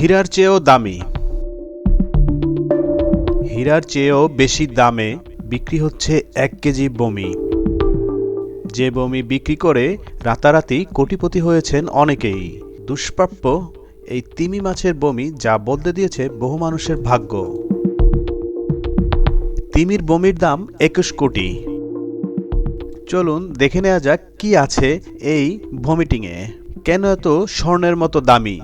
হীরার চেয়েও দামি। হীরার চেয়েও বেশি দামে বিক্রি হচ্ছে এক কেজি বমি। যে বমি বিক্রি করে রাতারাতি কোটিপতি হয়েছেন অনেকেই। দুষ্প্রাপ্য এই তিমি মাছের বমি যা বদলে দিয়েছে বহু মানুষের ভাগ্য। তিমির বমির দাম একুশ কোটি। চলুন দেখে নেওয়া যাক কি আছে এই ভমিটিংয়ে। কেন এত স্বর্ণের মতো দামি?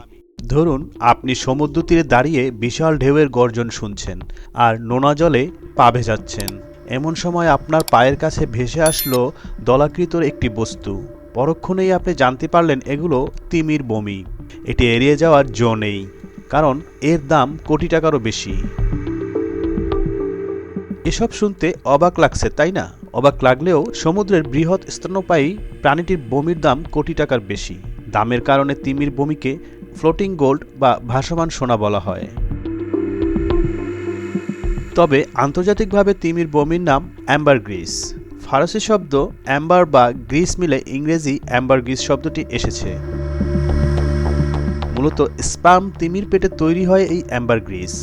ধরুন, আপনি সমুদ্র তীরে দাঁড়িয়ে বিশাল ঢেউয়ের গর্জন শুনছেন আর নোনা জলে পা ভেজাচ্ছেন। এমন সময় আপনার পায়ের কাছে ভেসে আসলো দলাকৃতর একটি বস্তু। পরক্ষণেই আপনি জানতে পারলেন এগুলো তিমির বমি। এটি এড়িয়ে যাওয়ার জো নেই, কারণ এর দাম কোটি টাকারও বেশি। এসব শুনতে অবাক লাগছে, তাই না? অবাক লাগলেও সমুদ্রের বৃহৎ স্তন্যপায়ী প্রাণীটির বমির দাম কোটি টাকার বেশি। দামের কারণে তিমির বমিকে ফ্লোটিং গোল্ড বা ভাসমান সোনা বলা হয়। তবে আন্তর্জাতিকভাবে তিমির বমির নাম অ্যাম্বার গ্রিস। ফারসি শব্দ অ্যাম্বার বা গ্রিস মিলে ইংরেজি অ্যাম্বার গ্রিস শব্দটি এসেছে। মূলত স্পাম তিমির পেটে তৈরি হয় এই অ্যাম্বার গ্রিস।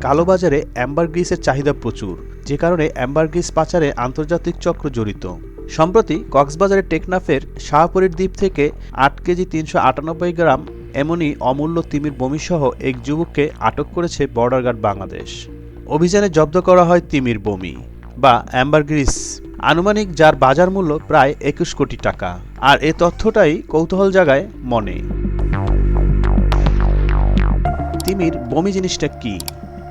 কালোবাজারে অ্যাম্বার গ্রিসের চাহিদা প্রচুর, যে কারণে অ্যাম্বার গ্রিস পাচারে আন্তর্জাতিক চক্র জড়িত। সম্প্রতি কক্সবাজারের টেকনাফের শাহপুরের দ্বীপ থেকে আট কেজি তিনশো আটানব্বই গ্রাম এমনই অমূল্য তিমির বমিসহ এক যুবককে আটক করেছে বর্ডার গার্ড বাংলাদেশ। অভিযানে জব্দ করা হয় তিমির বমি বা অ্যাম্বার গ্রিস। আনুমানিক যার বাজার মূল্য প্রায় একুশ কোটি টাকা। আর এ তথ্যটাই কৌতূহল জাগায় মনে। তিমির বমি জিনিসটা কি?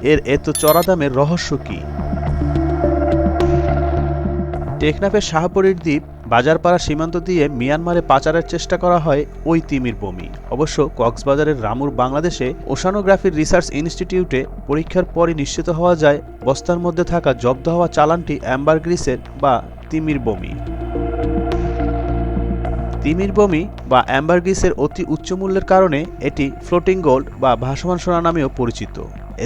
এর এত চড়া দামের রহস্য কি? টেকনাফের শাহপুরীর দ্বীপ বাজারপাড়া সীমান্ত দিয়ে মিয়ানমারে পাচারের চেষ্টা করা হয় ওই তিমির বমি। অবশ্য কক্সবাজারের রামুর বাংলাদেশে ওশানোগ্রাফির রিসার্চ ইনস্টিটিউটে পরীক্ষার পরই নিশ্চিত হওয়া যায় বস্তার মধ্যে থাকা জব্দ হওয়া চালানটি অ্যাম্বার গ্রিসের বা তিমির বমি। তিমির বমি বা অ্যাম্বার গ্রিসের অতি উচ্চ মূল্যের কারণে এটি ফ্লোটিং গোল্ড বা ভাসমান সোনা নামেও পরিচিত।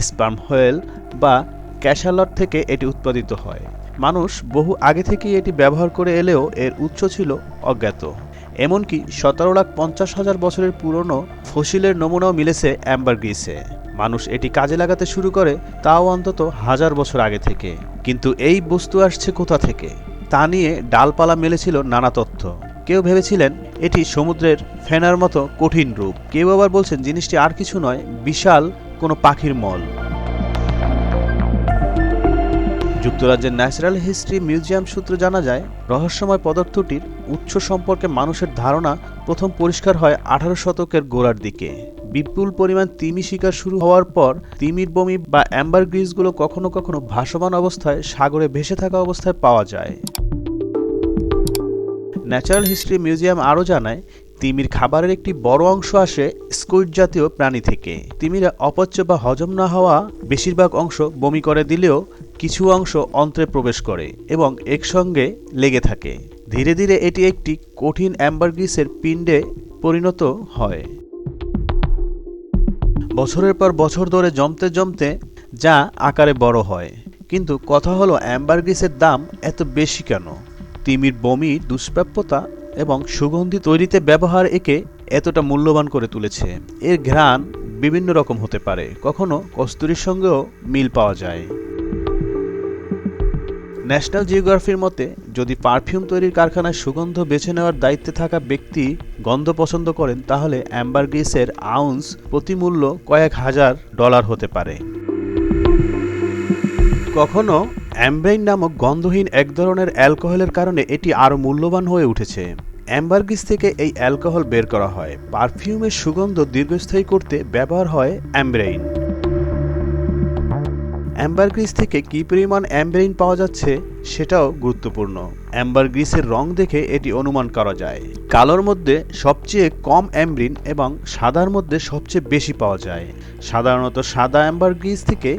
স্পার্ম হোয়েল বা ক্যাশালট থেকে এটি উৎপাদিত হয়। মানুষ বহু আগে থেকেই এটি ব্যবহার করে এলেও এর উৎস ছিল অজ্ঞাত। এমনকি সতেরো লাখ পঞ্চাশ হাজার বছরের পুরনো ফসিলের নমুনাও মিলেছে অ্যাম্বার গ্রিসে। মানুষ এটি কাজে লাগাতে শুরু করে তাও অন্তত হাজার বছর আগে থেকে। কিন্তু এই বস্তু আসছে কোথা থেকে? তা নিয়ে ডালপালা মেলেছিল নানা তথ্য। কেউ ভেবেছিলেন এটি সমুদ্রের ফেনার মতো কঠিন রূপ। কেউ আবার বলছেন জিনিসটি আর কিছু নয়, বিশাল কোনো পাখির মল। যুক্তরাজ্যের ন্যাচারাল হিস্ট্রি মিউজিয়াম সূত্রে জানা যায়, রহস্যময় পদার্থটির উৎস সম্পর্কে মানুষের ধারণা প্রথম পরিষ্কার হয় আঠারো শতকের গোড়ার দিকে। বিপুল পরিমাণ তিমি শিকার শুরু হওয়ার পর তিমির বমি বা অ্যাম্বার গ্রিসগুলো কখনো কখনো ভাসমান অবস্থায় সাগরে ভেসে থাকা অবস্থায় পাওয়া যায়। ন্যাচারাল হিস্ট্রি মিউজিয়াম আরও জানায়, তিমির খাবারের একটি বড় অংশ আসে স্কুইড জাতীয় প্রাণী থেকে। তিমিরা অপচ্য বা হজম না হওয়া বেশিরভাগ অংশ বমি করে দিলেও কিছু অংশ অন্ত্রে প্রবেশ করে এবং একসঙ্গে লেগে থাকে। ধীরে ধীরে এটি একটি কঠিন অ্যাম্বারগ্রিসের পিণ্ডে পরিণত হয়। বছরের পর বছর ধরে জমতে জমতে যা আকারে বড় হয়। কিন্তু কথা হলো, অ্যাম্বারগ্রিসের দাম এত বেশি কেন? তিমির বমি, দুষ্প্রাপ্যতা এবং সুগন্ধি তৈরিতে ব্যবহার একে এতটা মূল্যবান করে তুলেছে। এর ঘ্রাণ বিভিন্ন রকম হতে পারে। কখনো কস্তুরীর সঙ্গেও মিল পাওয়া যায়। ন্যাশনাল জিওগ্রাফির মতে, যদি পারফিউম তৈরির কারখানায় সুগন্ধ বেছে নেওয়ার দায়িত্বে থাকা ব্যক্তি গন্ধ পছন্দ করেন, তাহলে অ্যাম্বারগ্রিসের আউন্স প্রতি মূল্য কয়েক হাজার ডলার হতে পারে। কখনো অ্যাম্ব্রেইন নামক গন্ধহীন এক ধরনের অ্যালকোহলের কারণে এটি আরও মূল্যবান হয়ে উঠেছে। অ্যাম্বারগ্রিস থেকে এই অ্যালকোহল বের করা হয়। পারফিউমের সুগন্ধ দীর্ঘস্থায়ী করতে ব্যবহার হয় অ্যাম্ব্রেইন অ্যাম্বারগ্রিস থেকে কী পরিমাণ অ্যাম্ব্রেইন পাওয়া যাচ্ছে সেটাও গুরুত্বপূর্ণ। অ্যাম্বারগ্রিসের রং দেখে এটি অনুমান করা যায়। কালোর মধ্যে সবচেয়ে কম অ্যাম্ব্রিন এবং সাদার মধ্যে সবচেয়ে বেশি পাওয়া যায়। সাধারণত সাদা অ্যাম্বারগ্রিস থেকে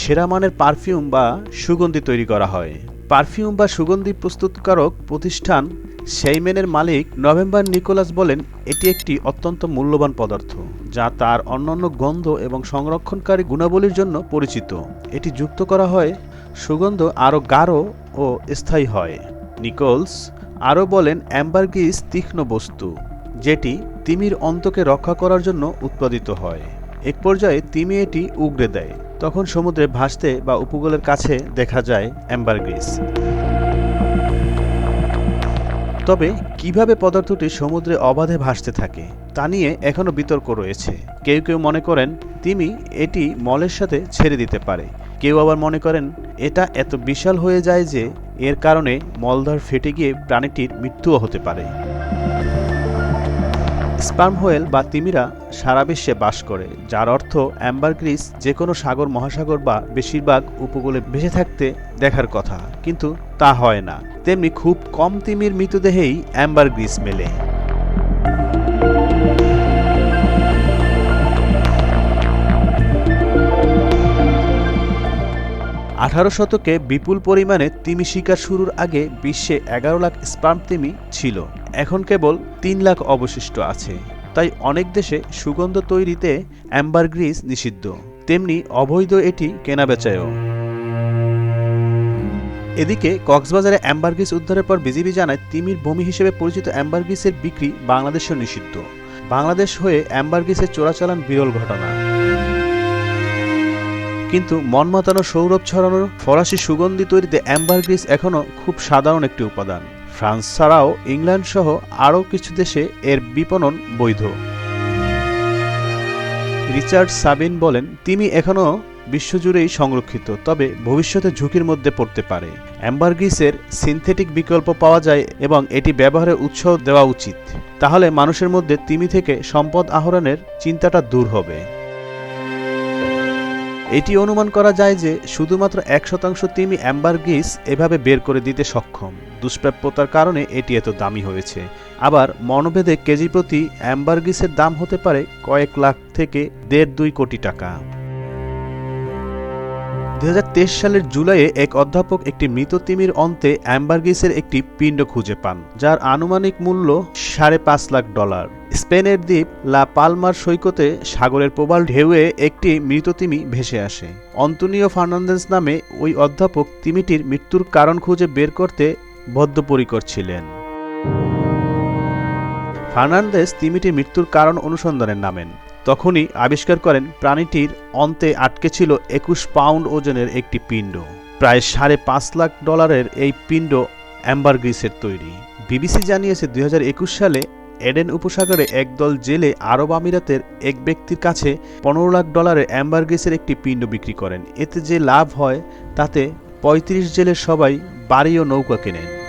সেরা মানের পারফিউম বা সুগন্ধি তৈরি করা হয়। পারফিউম বা সুগন্ধি প্রস্তুতকারক প্রতিষ্ঠান সেইমেনের মালিক নভেম্বর নিকোলাস বলেন, এটি একটি অত্যন্ত মূল্যবান পদার্থ, যা তার অন্যান্য গন্ধ এবং সংরক্ষণকারী গুণাবলীর জন্য পরিচিত। এটি যুক্ত করা হয়, সুগন্ধ আরও গাঢ় ও স্থায়ী হয়। নিকোলস আরও বলেন, অ্যাম্বারগিস তীক্ষ্ণ বস্তু, যেটি তিমির অন্তকে রক্ষা করার জন্য উৎপাদিত হয়। এক পর্যায়ে তিমি এটি উগড়ে দেয়। তখন সমুদ্রে ভাসতে বা উপকূলের কাছে দেখা যায় অ্যাম্বারগ্রিস তবে কীভাবে পদার্থটি সমুদ্রে অবাধে ভাসতে থাকে, তা নিয়ে এখনও বিতর্ক রয়েছে। কেউ কেউ মনে করেন, তিমি, এটি মলের সাথে ছেড়ে দিতে পারে। কেউ আবার মনে করেন, এটা এত বিশাল হয়ে যায় যে, এর কারণে মলদ্বার ফেটে গিয়ে প্রাণীটির মৃত্যুও হতে পারে। স্পার্ম হোয়েল বা তিমিরা সারা বিশ্বে বাস করে, যার অর্থ অ্যাম্বারগ্রিস যে কোনো সাগর, মহাসাগর বা বেশিরভাগ উপকূলে ভেসে থাকতে দেখার কথা। কিন্তু তা হয় না। তেমনি খুব কম তিমির মৃতদেহেই অ্যাম্বারগ্রিস মেলে। আঠারো শতকে বিপুল পরিমাণে তিমি শিকার শুরুর আগে বিশ্বে এগারো লাখ স্পার্ম তিমি ছিল। এখন কেবল তিন লাখ অবশিষ্ট আছে। তাই অনেক দেশে সুগন্ধ তৈরিতে অ্যাম্বারগ্রিস নিষিদ্ধ। তেমনি অবৈধ এটি কেনাবেচায়ও। এদিকে কক্সবাজারে অ্যাম্বারগ্রিস উদ্ধারের পর বিজিবি জানায়, তিমির ভূমি হিসেবে পরিচিত অ্যাম্বারগ্রিসের বিক্রি বাংলাদেশেও নিষিদ্ধ। বাংলাদেশ হয়ে অ্যাম্বারগ্রিসের চোরাচালান বিরল ঘটনা। কিন্তু মন মাতানো সৌরভ ছড়ানোর ফরাসি সুগন্ধি তৈরিতে অ্যাম্বারগ্রিস এখনও খুব সাধারণ একটি উপাদান। ফ্রান্স ছাড়াও ইংল্যান্ড সহ আরও কিছু দেশে এর বিপণন বৈধ। রিচার্ড সাবিন বলেন তিনি এখনও বিশ্বজুড়েই সংরক্ষিত, তবে ভবিষ্যতে ঝুঁকির মধ্যে পড়তে পারে। অ্যাম্বারগ্রিসের সিনথেটিক বিকল্প পাওয়া যায় এবং এটি ব্যবহারের উৎসাহ দেওয়া উচিত। তাহলে মানুষের মধ্যে তিমি থেকে সম্পদ আহরণের চিন্তাটা দূর হবে। এটি অনুমান করা যায় যে শুধুমাত্র এক শতাংশ তিমি অ্যাম্বারগ্রিস এভাবে বের করে দিতে সক্ষম। দুষ্প্রাপ্যতার কারণে এটি এত দামি হয়েছে। আবার মনোভেদে কেজি প্রতি অ্যাম্বারগ্রিসের দাম হতে পারে কয়েক লাখ থেকে দেড় দুই কোটি টাকা। দুই সালের জুলাইয়ে এক অধ্যাপক একটি মৃত তিমির অন্তে অ্যাম্বারগিসের একটি পিণ্ড খুঁজে পান, যার আনুমানিক মূল্য সাড়ে পাঁচ লাখ ডলার। স্পেনের দ্বীপ লা পালমার সৈকতে সাগরের প্রবাল ঢেউয়ে একটি মৃত তিমি ভেসে আসে। অন্তনিও ফার্নান্দেস নামে ওই অধ্যাপক তিমিটির মৃত্যুর কারণ খুঁজে বের করতে বদ্ধপরিকর ছিলেন। ফার্নান্দেস তিমিটির মৃত্যুর কারণ অনুসন্ধানে নামেন। তখনই আবিষ্কার করেন প্রাণীটির অন্তে আটকে ছিল একুশ পাউন্ড ওজনের একটি পিণ্ড। প্রায় সাড়ে পাঁচ লাখ ডলারের এই পিণ্ড অ্যাম্বারগ্রিসের তৈরি। বিবিসি জানিয়েছে দুই হাজার একুশ সালে এডেন উপসাগরে একদল জেলে আরব আমিরাতের এক ব্যক্তির কাছে পনেরো লাখ ডলারের অ্যাম্বারগ্রিসের একটি পিণ্ড বিক্রি করেন। এতে যে লাভ হয়, তাতে পঁয়ত্রিশ জেলের সবাই বাড়ি ও নৌকা কেনেন।